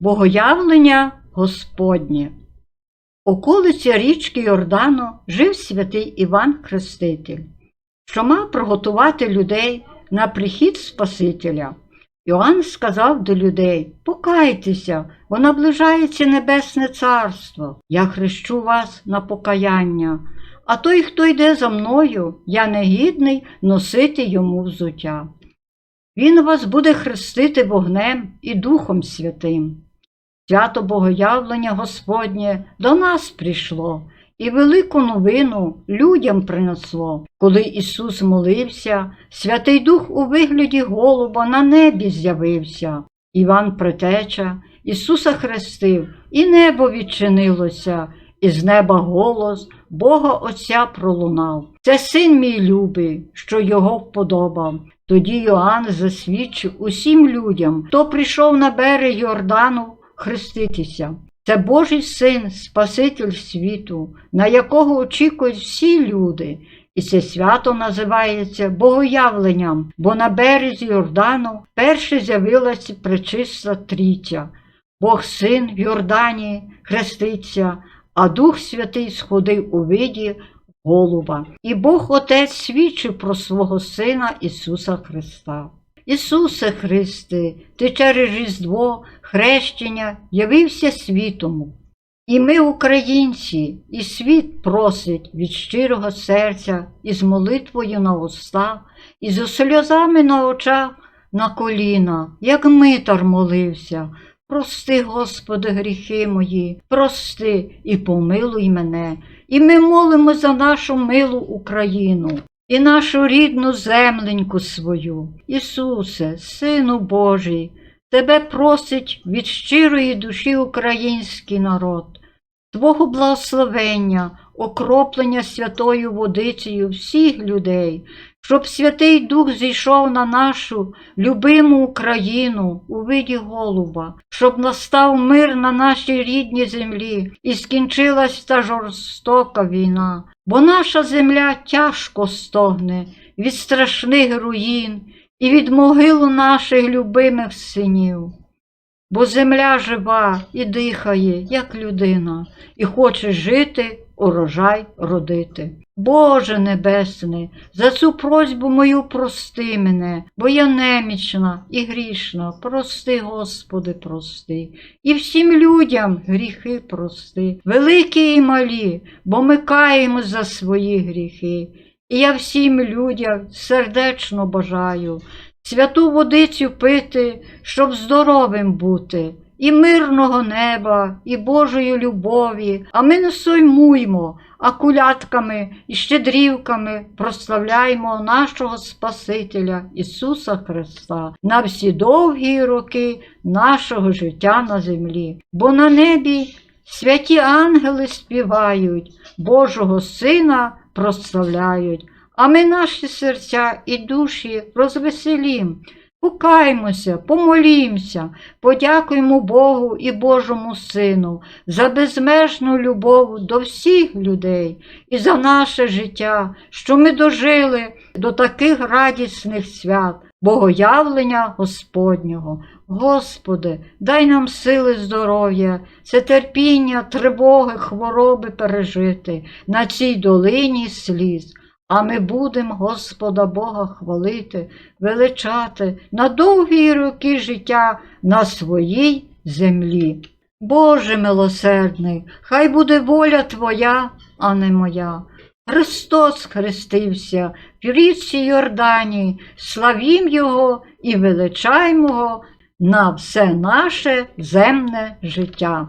Богоявлення Господнє. Околиці річки Йордану жив святий Іван Хреститель, що мав приготувати людей на прихід Спасителя. Іоанн сказав до людей: Покайтеся, бо наближається Небесне Царство. Я хрещу вас на покаяння, а той, хто йде за мною, я негідний носити йому взуття. Він вас буде хрестити вогнем і Духом Святим. Свято Богоявлення Господнє до нас прийшло і велику новину людям принесло. Коли Ісус молився, Святий Дух у вигляді голуба на небі з'явився. Іван Претеча Ісуса хрестив, і небо відчинилося, і з неба голос Бога Отця пролунав. Це син мій любий, що його вподобав. Тоді Йоанн засвідчив усім людям, хто прийшов на берег Йордану хреститися. Це Божий син, Спаситель світу, на якого очікують всі люди. І це свято називається Богоявленням, бо на березі Йордану перше з'явилася пречиста трійця. Бог син в Йордані хреститься, а Дух Святий сходив у виді голуба. І Бог Отець свідчив про свого Сина Ісуса Христа. Ісусе Христе, Ти через Різдво, хрещення явився світому. І ми, українці, і світ просить від щирого серця, із молитвою на устах, і з сльозами на очах на коліна, як митар молився. Прости, Господи, гріхи мої, прости і помилуй мене. І ми молимо за нашу милу Україну і нашу рідну земленьку свою. Ісусе, Сину Божий, Тебе просить від щирої душі український народ, Твого благословення, окроплення святою водицею всіх людей, щоб Святий Дух зійшов на нашу любиму Україну у виді голуба, щоб настав мир на нашій рідній землі і скінчилась та жорстока війна, бо наша земля тяжко стогне від страшних руїн і від могилу наших любимих синів. Бо земля жива і дихає, як людина, і хоче жити, урожай родити. Боже Небесний, за цю просьбу мою прости мене, бо я немічна і грішна. Прости, Господи, прости. І всім людям гріхи прости, великі і малі, бо ми каємо за свої гріхи. І я всім людям сердечно бажаю святу водицю пити, щоб здоровим бути, і мирного неба, і Божої любові, а ми не соймуймо, а кулятками і щедрівками прославляємо нашого Спасителя Ісуса Христа на всі довгі роки нашого життя на землі, бо на небі святі ангели співають, Божого Сина прославляють. А ми наші серця і душі розвеселім. Покаймося, помолімся, подякуємо Богу і Божому Сину за безмежну любов до всіх людей і за наше життя, що ми дожили до таких радісних свят, богоявлення Господнього. Господи, дай нам сили здоров'я, це терпіння, тривоги, хвороби пережити на цій долині сліз. А ми будемо Господа Бога хвалити, величати на довгі роки життя на своїй землі. Боже милосердний, хай буде воля Твоя, а не моя. Христос хрестився в річці Йордані, славім Його і величаймо на все наше земне життя.